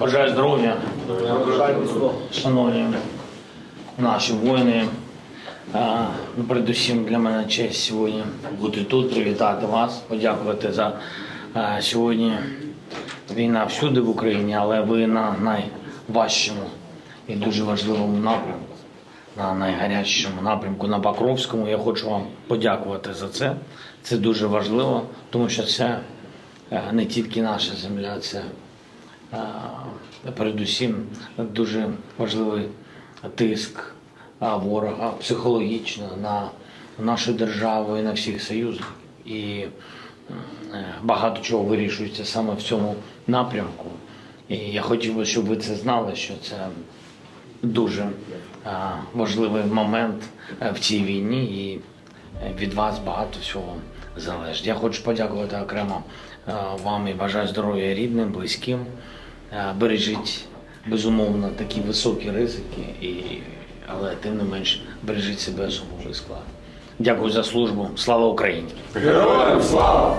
Бажаю здоров'я, шановні наші воїни. Ну, Передусім для мене честь сьогодні бути тут, привітати вас, подякувати за сьогодні. Війна всюди в Україні, але ви на найважчому і дуже важливому напрямку, на найгарячішому напрямку на Покровському. Я хочу вам подякувати за це. Це дуже важливо, тому що це е, не тільки наша земля, це передусім дуже важливий тиск ворога психологічно на нашу державу і на всіх союзників. І е, багато чого вирішується саме в цьому напрямку. І я хотів би, щоб ви це знали, що це дуже важливий момент е, в цій війні, і е, від вас багато всього залежить. Я хочу подякувати окремо вам і бажаю здоров'я рідним, близьким. Е, Бережіть безумовно такі високі ризики, і, але тим не менш бережіть себе особовий склад. Дякую за службу. Слава Україні! Героям слава!